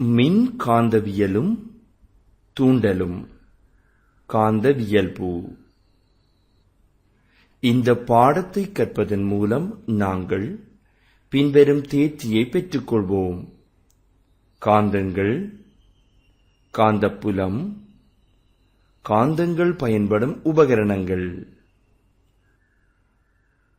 மின் காந்தவியலும் தூண்டலும். காந்தவியல்பு. இந்த பாடத்தை கற்பதன் மூலம் நாங்கள் பின்வரும் தேர்ச்சியை பெற்றுக்கொள்வோம். காந்தங்கள் காந்தப்புலம் காந்தங்கள் பயன்படும் உபகரணங்கள்.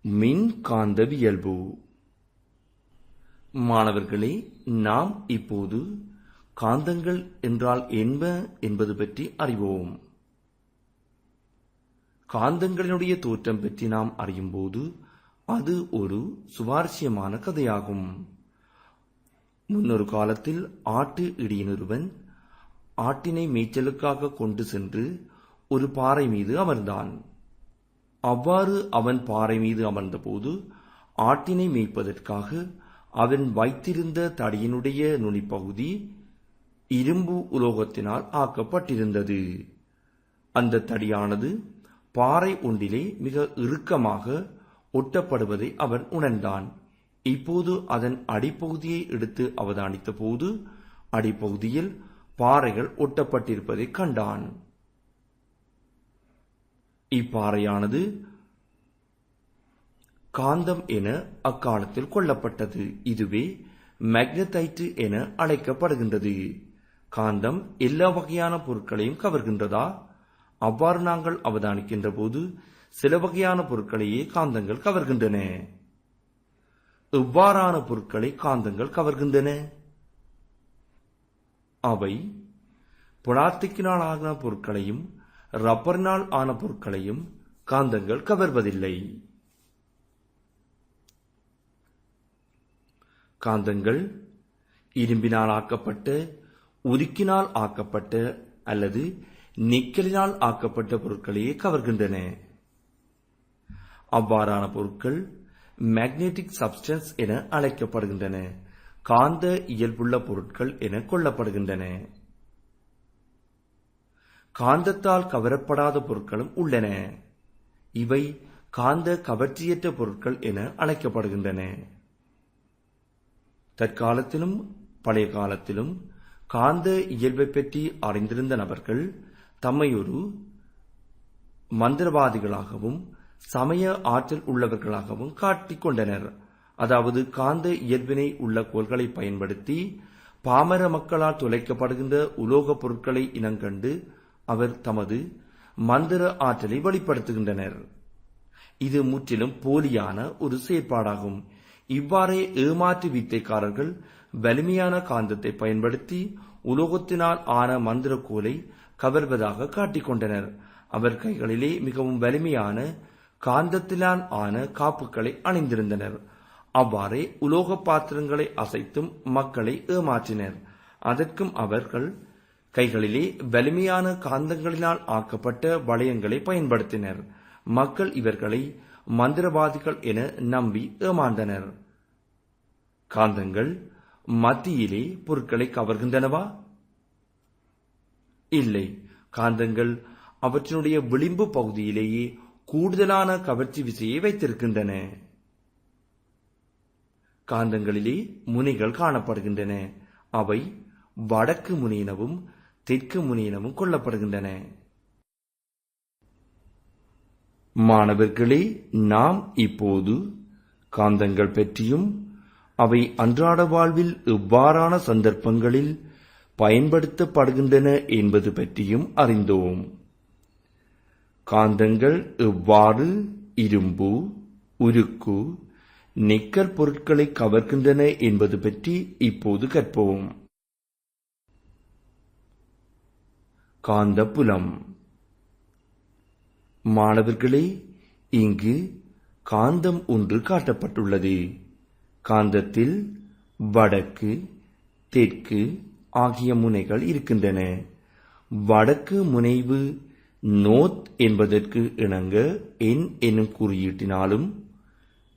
மின் காந்தவியல்பு மாணவர்களே நாம் இப்போது காந்தங்கள் என்றால் என்ன என்பது பற்றி அறிவோம். காந்தங்களினுடைய தோற்றம் பற்றி நாம் அறியும்போது அது ஒரு சுவாரஸ்யமான கதையாகும். முன்னொரு காலத்தில் ஆட்டு இடியினொருவன் ஆட்டினை மேய்ச்சலுக்காக கொண்டு சென்று ஒரு பாறை மீது அமர்ந்தான். அவ்வாறு அவன் பாறை மீது அமர்ந்தபோது ஆட்டினை மேய்ப்பதற்காக அவன் வைத்திருந்த தடியினுடைய நுனிப்பகுதி இரும்பு உலோகத்தினால் ஆக்கப்பட்டிருந்தது. அந்த தடியானது பாறை ஒன்றிலே மிக இறுக்கமாக ஒட்டப்படுவதை அவன் உணர்ந்தான். இப்போது அதன் அடிப்பகுதியை எடுத்து அவதானித்த போது அடிப்பகுதியில் பாறைகள் ஒட்டப்பட்டிருப்பதை கண்டான். இப்பாறையானது காந்தம் என அக்காலத்தில் கொள்ளப்பட்டது இதுவே மேக்னடைட்டு என அழைக்கப்படுகின்றது. காந்தம் எல்லா வகையான பொருட்களையும் கவர்கின்றதா? அவ்வாறு நாங்கள் அவதானிக்கின்ற போது சில வகையான பொருட்களையே காந்தங்கள் கவர்கின்றன. எவ்வாறான பொருட்களை காந்தங்கள் கவர்கின்றன? அவை பிளாஸ்டிக்கினால் ஆன பொருட்களையும் ரப்பரினால் ஆன பொருட்களையும் காந்தங்கள் கவர்வதில்லை. காந்தங்கள் இரும்பினால் ஆக்கப்பட்ட உருக்கினால் ஆக்கப்பட்ட அல்லது நிக்கலினால் ஆக்கப்பட்ட பொருட்களையே கவர்கின்றன. அவ்வாறான பொருட்கள் மேக்னெட்டிக் சப்ஸ்டன்ஸ் என அழைக்கப்படுகின்றன. காந்த இயல்புள்ள பொருட்கள் என கொள்ளப்படுகின்றன. காந்தத்தால் கவரப்படாத பொருட்களும் உள்ளன. இவை காந்த கவர்ச்சியற்ற பொருட்கள் என அழைக்கப்படுகின்றன. தற்காலத்திலும் பழைய காலத்திலும் காந்த இயல்பை பற்றி அறிந்திருந்த நபர்கள் தம்மை ஒரு மந்திரவாதிகளாகவும் சமய ஆற்றல் உள்ளவர்களாகவும் காட்டிக் கொண்டனர். அதாவது காந்த இயல்பினை உள்ள கோள்களை பயன்படுத்தி பாமர மக்களால் துளைக்கப்படுகின்ற உலோகப் பொருட்களை இனங்கண்டு அவர் தமது மந்திர ஆற்றலை வெளிப்படுத்துகின்றனர். இது முற்றிலும் போலியான ஒரு செயற்பாடாகும். இவ்வாறே ஏமாற்று வித்தைக்காரர்கள் வலிமையான காந்தத்தை பயன்படுத்தி உலோகத்தினால் ஆன மந்திர கோலை கவர்வதாக காட்டிக்கொண்டனர் அவர் கைகளிலே மிகவும் வலிமையான காந்தத்திலான் ஆன காப்புகளை அணிந்திருந்தனர். அவ்வாறே உலோக பாத்திரங்களை அசைத்தும் மக்களை ஏமாற்றினர். அதற்கும் அவர்கள் கைகளிலே வலிமையான காந்தங்களினால் ஆக்கப்பட்ட வளையங்களை பயன்படுத்தினர். மக்கள் இவர்களை மந்திரவாதிகள் என நம்பி ஏமாந்தனர். காந்தங்கள் மத்தியிலே பொருட்களை கவர்கின்றனவா? இல்லை. காந்தங்கள் அவற்றினுடைய விளிம்பு பகுதியிலேயே கூடுதலான கவர்ச்சி விசையை வைத்திருக்கின்றன. காந்தங்களிலே முனைகள் காணப்படுகின்றன. அவை வடக்கு முனையினவும் தெற்கு முனையினவும் கொள்ளப்படுகின்றன. மாணவர்களே நாம் இப்போது காந்தங்கள் பற்றியும் அவை அன்றாட வாழ்வில் எவ்வாறான சந்தர்ப்பங்களில் பயன்படுத்தப்படுகின்றன என்பது பற்றியும் அறிந்தோம். காந்தங்கள் எவ்வாறு இரும்பு உருக்கு நிக்கல் பொருட்களை கவர்கின்றன என்பது பற்றி இப்போது கற்போம். காந்தப்புலம். மாணவர்களே இங்கு காந்தம் ஒன்று காட்டப்பட்டுள்ளது. காந்தத்தில் வடக்கு தெற்கு ஆகிய முனைகள் இருக்கின்றன. வடக்கு முனைவு நோத் என்பதற்கு இணங்க என் என்னும் குறியீட்டினாலும்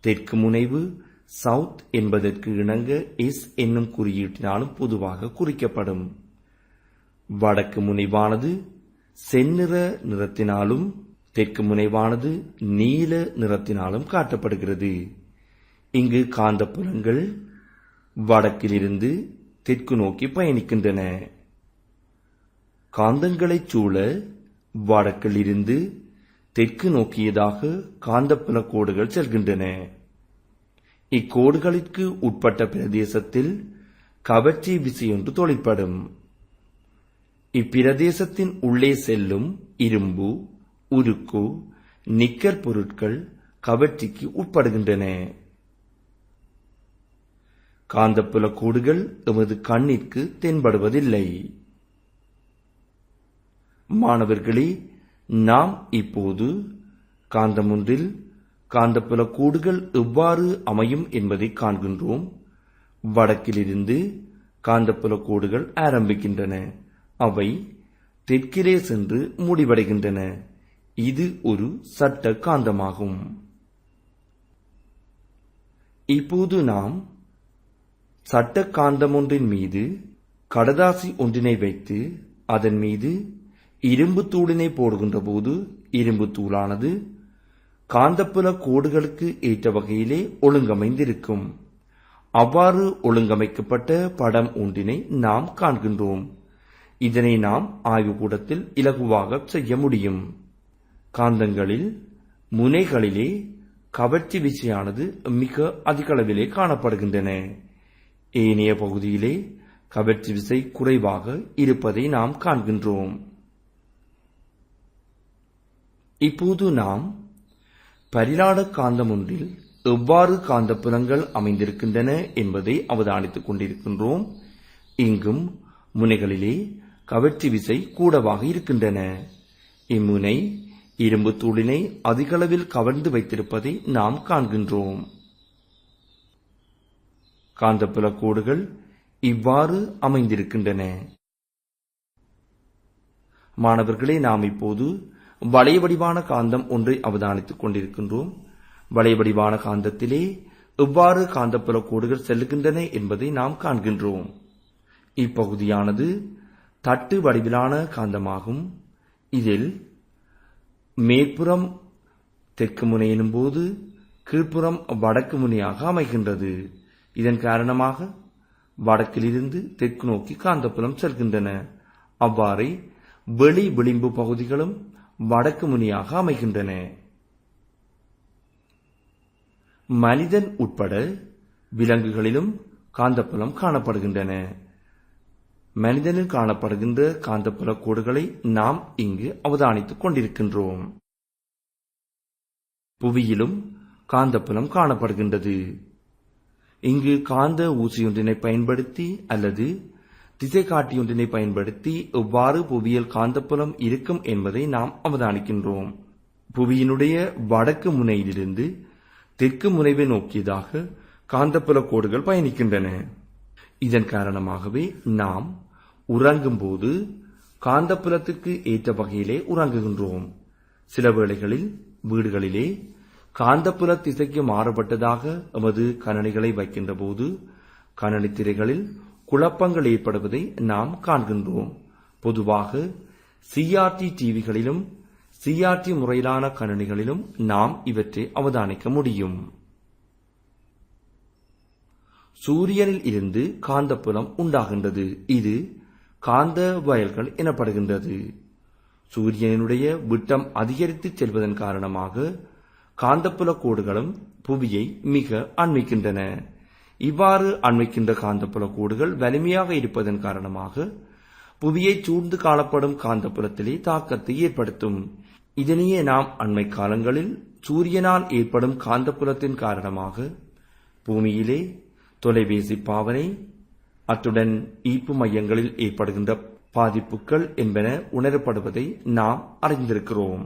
தெற்கு முனைவு சவுத் என்பதற்கு இணங்க எஸ் என்னும் குறியீட்டினாலும் பொதுவாக குறிக்கப்படும். வடக்கு முனைவானது செந்நிற நிறத்தினாலும் தெற்கு முனைவானது நீல நிறத்தினாலும் காட்டப்படுகிறது. இங்கு காந்தப்புலங்கள் வடக்கிலிருந்து தெற்கு நோக்கி பயணிக்கின்றன. காந்தங்களைச் சூழ வடக்கிலிருந்து தெற்கு நோக்கியதாக காந்தப்புல கோடுகள் செல்கின்றன. இக்கோடுகளிற்கு உட்பட்ட பிரதேசத்தில் கவர்ச்சி விசையொன்று தொழிற்படும். இப்பிரதேசத்தின் உள்ளே செல்லும் இரும்பு உருக்கு நிக்கர் பொருட்கள் கவர்ச்சிக்கு உட்படுகின்றன. காந்தப்புல கோடுகள் எமது கண்ணிற்கு தென்படுவதில்லை. மாணவர்களே நாம் இப்போது காந்தமொன்றில் காந்தப்புல கோடுகள் எவ்வாறு அமையும் என்பதை காண்கின்றோம். வடக்கிலிருந்து காந்தப்புல கோடுகள் ஆரம்பிக்கின்றன. அவை தெற்கிலே சென்று முடிவடைகின்றன. இது ஒரு சட்ட காந்தமாகும் இப்போது நாம் சட்ட காந்தம் ஒன்றின் மீது கடதாசி ஒன்றினை வைத்து அதன் மீது இரும்பு தூளினை போடுகின்ற போது இரும்பு தூளானது காந்தப்புல கோடுகளுக்கு ஏற்ற வகையிலே ஒழுங்கமைந்திருக்கும். அவ்வாறு ஒழுங்கமைக்கப்பட்ட படம் ஒன்றினை நாம் காண்கின்றோம். இதனை நாம் ஆய்வுக்கூடத்தில் இலகுவாக செய்ய முடியும். காந்தங்களில் முனைகளிலே கவர்ச்சி விசையானது மிக அதிகளவிலே காணப்படுகின்றன. ஏனைய பகுதியிலே கவர்ச்சி விசை குறைவாக இருப்பதை நாம் காண்கின்றோம். இப்போது நாம் பரிலாட காந்தம் ஒன்றில் எவ்வாறு காந்தப்புலங்கள் அமைந்திருக்கின்றன என்பதை அவதானித்துக் கொண்டிருக்கின்றோம். இங்கும் முனைகளிலே கவர்ச்சி விசை கூடவாக இருக்கின்றன. இம்முனை இரும்பு தூளினை அதிகளவில் கவர்ந்து வைத்திருப்பதை நாம் காண்கின்றோம். காந்தப்புல கோடுகள் இவ்வாறு அமைந்திருக்கின்றன. மாணவர்களே நாம் இப்போது வளைய வடிவான காந்தம் ஒன்றை அவதானித்துக் கொண்டிருக்கின்றோம். வளைய வடிவான காந்தத்திலே எவ்வாறு காந்தப்புல கோடுகள் செல்லுகின்றன என்பதை நாம் காண்கின்றோம். இப்பகுதியானது தட்டு வடிவிலான காந்தமாகும். இதில் மேற்புறம் தெற்கு முனை எனும்போது கீழ்ப்புறம் வடக்கு முனையாக அமைகின்றது. இதன் காரணமாக வடக்கிலிருந்து தெற்கு நோக்கி காந்தப்புலம் செல்கின்றன. அவ்வாறே வெளி விளிம்பு பகுதிகளும் வடக்கு முனையாக அமைகின்றன. மனிதன் உட்பட விலங்குகளிலும் காந்தப்புலம் காணப்படுகின்றன. மனிதனில் காணப்படுகின்ற காந்தப்புல கோடுகளை நாம் இங்கு அவதானித்துக் கொண்டிருக்கின்றோம். புவியிலும் காந்தப்புலம் காணப்படுகின்றது. இங்கு காந்த ஊசியொன்றினை பயன்படுத்தி அல்லது திசை காட்டியொன்றினை பயன்படுத்தி எவ்வாறு புவியியல் காந்தப்புலம் இருக்கும் என்பதை நாம் அவதானிக்கின்றோம். புவியினுடைய வடக்கு முனையிலிருந்து தெற்கு முனைவை நோக்கியதாக காந்தப்புல கோடுகள் பயணிக்கின்றன. இதன் காரணமாகவே நாம் உறங்கும்போது காந்தப்புலத்துக்கு ஏற்ற வகையிலே உறங்குகின்றோம். சில வேளைகளில் வீடுகளிலே காந்தப்புல திசைக்கு மாறுபட்டதாக எமது கணனிகளை வைக்கின்ற போது கணனி திரைகளில் குழப்பங்கள் ஏற்படுவதை நாம் காண்கின்றோம். பொதுவாக சிஆர்டி டிவிகளிலும் சிஆர்டி முறையிலான கணனிகளிலும் நாம் இவற்றை அவதானிக்க முடியும். சூரியனில் இருந்து காந்தப்புலம் உண்டாகின்றது. இது காந்த வயல்கள் எனப்படுகின்றது. சூரியனுடைய விட்டம் அதிகரித்து செல்வதன் காரணமாக காந்தப்புல கோடுகளும் புவியை மிக அண்மிக்கின்றன. இவ்வாறு அண்மிக்கின்ற காந்தப்புல கோடுகள் வலிமையாக இருப்பதன் காரணமாக புவியை சூழ்ந்து காணப்படும் காந்தப்புலத்திலே தாக்கத்தை ஏற்படுத்தும். இதனையே நாம் அண்மை காலங்களில் சூரியனால் ஏற்படும் காந்தப்புலத்தின் காரணமாக பூமியிலே தொலைபேசி பாவனை அத்துடன் ஈர்ப்பு மையங்களில் ஏற்படுகின்ற பாதிப்புகள் என்பன உணரப்படுவதை நாம் அறிந்திருக்கிறோம்.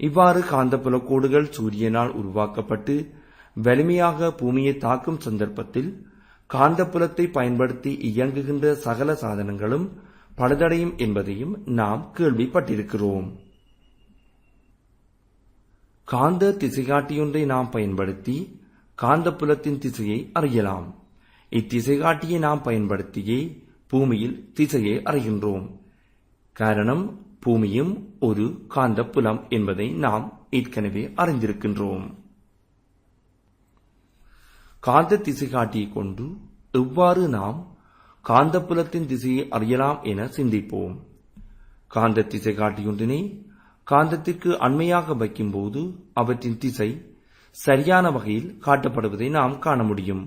இவ்வாறு காந்தப்புல கோடுகள் சூரியனால் உருவாக்கப்பட்டு வலிமையாக பூமியை தாக்கும் சந்தர்ப்பத்தில் காந்தப்புலத்தை பயன்படுத்தி இயங்குகின்ற சகல சாதனங்களும் பழுதடையும் என்பதையும் நாம் கேள்விப்பட்டிருக்கிறோம். காந்த திசைகாட்டியொன்றை நாம் பயன்படுத்தி காந்தப்புலத்தின் திசையை அறியலாம். இத்திசைகாட்டியை நாம் பயன்படுத்தியே பூமியில் திசையை அறிகின்றோம். காரணம் பூமியும் ஒரு காந்தப்புலம் என்பதை நாம் ஏற்கனவே அறிந்திருக்கின்றோம். காந்த திசைகாட்டியை கொண்டு எவ்வாறு நாம் காந்தப்புலத்தின் திசையை அறியலாம் என சிந்திப்போம். காந்த திசை காட்டியொன்றினை காந்தத்திற்கு அண்மையாக வைக்கும்போது அவற்றின் திசை சரியான வகையில் காட்டப்படுவதை நாம் காண முடியும்.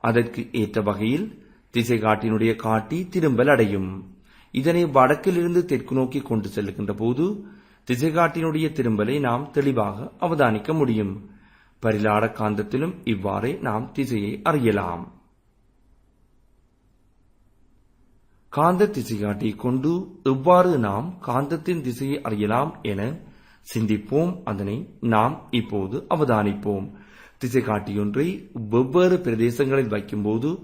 அதற்கு ஏற்ற வகையில் திசை காட்டினுடைய காட்டி திரும்பல் அடையும். இதனை வடக்கிலிருந்து தெற்கு நோக்கி கொண்டு செல்லுகின்ற போது திசைகாட்டினுடைய திரும்பலை நாம் தெளிவாக அவதானிக்க முடியும். பரிலாட காந்தத்திலும் இவ்வாறே நாம் திசையை அறியலாம். காந்த திசைகாட்டியை கொண்டு எவ்வாறு நாம் காந்தத்தின் திசையை அறியலாம் என சிந்திப்போம். அதனை நாம் இப்போது அவதானிப்போம். திசைகாட்டியொன்றை வெவ்வேறு பிரதேசங்களில் வைக்கும்போது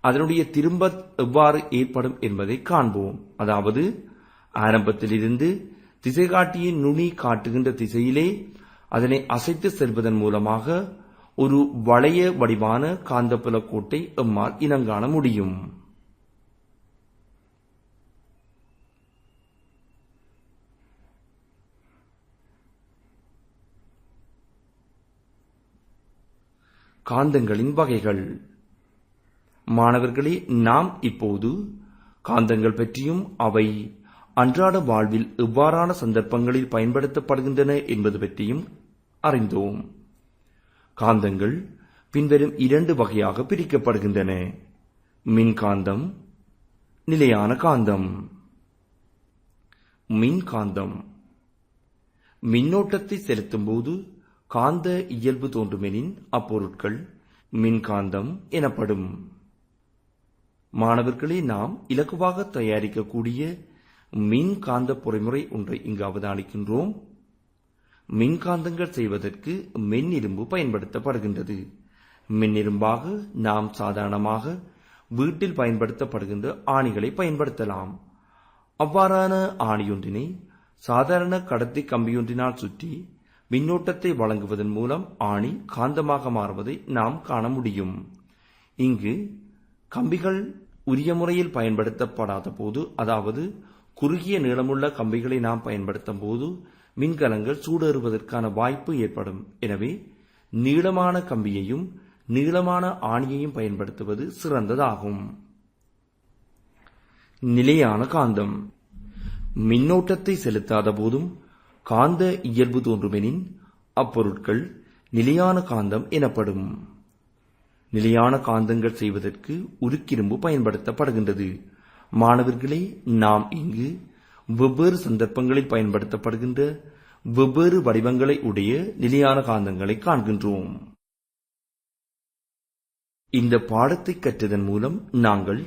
அதனுடைய திரும்ப எவ்வாறு ஏற்படும் என்பதை காண்போம். அதாவது ஆரம்பத்திலிருந்து திசைகாட்டியின் நுனி காட்டுகின்ற திசையிலே அதனை அசைத்து செல்வதன் மூலமாக ஒரு வளைய வடிவான காந்தப்புல கோட்டை எம்மால் இனங்காண முடியும். காந்தங்களின் வகைகள். மாணவர்களே நாம் இப்போது காந்தங்கள் பற்றியும் அவை அன்றாட வாழ்வில் எவ்வாறான சந்தர்ப்பங்களில் பயன்படுத்தப்படுகின்றன என்பது பற்றியும் அறிந்தோம். காந்தங்கள் பின்வரும் இரண்டு வகையாக பிரிக்கப்படுகின்றன. மின்காந்தம் நிலையான காந்தம். மின்காந்தம். மின்னோட்டத்தை செலுத்தும் போது காந்த இயல்பு தோன்றுமெனின் அப்பொருட்கள் மின்காந்தம் எனப்படும். மாணவர்களே நாம் இலகுவாக தயாரிக்கக்கூடிய மின்காந்த பொறிமுறை ஒன்றை இங்கு அவதானிக்கின்றோம். மின்காந்தங்கள் செய்வதற்கு மென்னிரும்பு பயன்படுத்தப்படுகின்றது. மென்னிரும்பாக நாம் சாதாரணமாக வீட்டில் பயன்படுத்தப்படுகின்ற ஆணிகளை பயன்படுத்தலாம். அவ்வாறான ஆணியொன்றினை சாதாரண கடத்தி கம்பியொன்றினால் சுற்றி மின்னோட்டத்தை வழங்குவதன் மூலம் ஆணி காந்தமாக மாறுவதை நாம் காண முடியும். இங்கு கம்பிகள் உரிய முறையில் பயன்படுத்தப்படாத போது அதாவது குறுகிய நீளமுள்ள கம்பிகளை நாம் பயன்படுத்தும் போது மின்கலங்கள் சூடேறுவதற்கான வாய்ப்பு ஏற்படும். எனவே நீளமான கம்பியையும் நீளமான ஆணியையும் பயன்படுத்துவது சிறந்ததாகும். நிலையான காந்தம். மின்னோட்டத்தை செலுத்தாத போதும் காந்த இயல்பு தோன்றுமெனின் அப்பொருட்கள் நிலையான காந்தம் எனப்படும். நிலையான காந்தங்கள் செய்வதற்கு உருக்கிரும்பு பயன்படுத்தப்படுகின்றது. மாணவர்களே நாம் இங்கு வெவ்வேறு சந்தர்ப்பங்களில் பயன்படுத்தப்படுகின்ற வெவ்வேறு வடிவங்களை உடைய நிலையான காந்தங்களை காண்கின்றோம். இந்த பாடத்தை கற்றதன் மூலம் நாங்கள்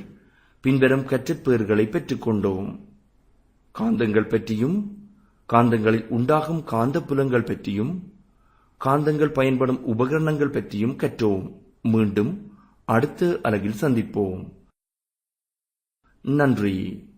பின்வரும் கற்றப்பேறுகளை பெற்றுக்கொண்டோம். காந்தங்கள் பற்றியும் காந்தங்களில் உண்டாகும் காந்த புலங்கள் பற்றியும் காந்தங்கள் பயன்படும் உபகரணங்கள் பற்றியும் கற்றோம். மீண்டும் அடுத்த அலகில் சந்திப்போம். நன்றி.